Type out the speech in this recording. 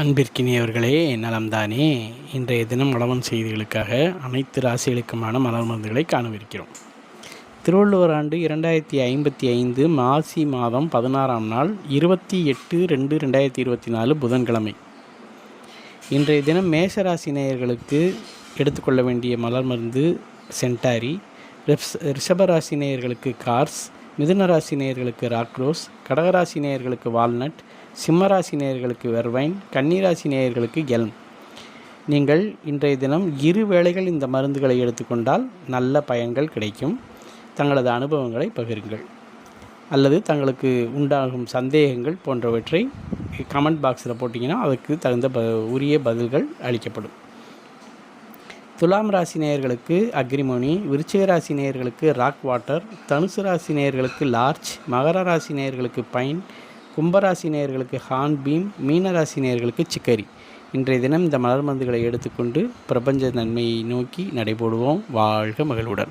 அன்பிற்கினியவர்களே நலம்தானே. இன்றைய தினம் மலவன் செய்திகளுக்காக அனைத்து ராசிகளுக்குமான மலர் மருந்துகளை காணவிருக்கிறோம். திருவள்ளுவர் ஆண்டு இரண்டாயிரத்தி ஐம்பத்தி ஐந்து மாசி மாதம் பதினாறாம் நாள் இருபத்தி எட்டு ரெண்டு ரெண்டாயிரத்தி இருபத்தி நாலு புதன்கிழமை. இன்றைய தினம் மேஷராசி நேயர்களுக்கு எடுத்துக்கொள்ள வேண்டிய மலர் மருந்து சென்டாரி ரிப்ஸ் ரிஷபராசி நேயர்களுக்கு கார்ஸ் மிதுன ராசி நேயர்களுக்கு ராக்ரோஸ் கடகராசி நேயர்களுக்கு வால்நட் சிம்மராசி நேயர்களுக்கு வெர்வைன் கன்னிராசி நேயர்களுக்கு எல்ம். நீங்கள் இன்றைய தினம் இரு வேளைகள் இந்த மருந்துகளை எடுத்துக்கொண்டால் நல்ல பயன்கள் கிடைக்கும். தங்களது அனுபவங்களை பகிருங்கள். அல்லது தங்களுக்கு உண்டாகும் சந்தேகங்கள் போன்றவற்றை கமெண்ட் பாக்ஸில் போட்டிங்கன்னா அதுக்கு தகுந்த ப உரிய பதில்கள் அளிக்கப்படும். துலாம் ராசி நேயர்களுக்கு அக்ரிமோனி விருச்சிக ராசி நேயர்களுக்கு ராக் வாட்டர் தனுசு ராசி நேயர்களுக்கு லார்ஜ் மகர ராசி நேயர்களுக்கு பைன் கும்பராசி நேயர்களுக்கு ஹான் பீம் மீனராசி நேயர்களுக்கு சிக்கரி. இன்றைய தினம் இந்த மலர் மருந்துகளை எடுத்துக்கொண்டு பிரபஞ்ச நன்மையை நோக்கி நடைபோடுவோம். வாழ்க மகிழ்வுடன்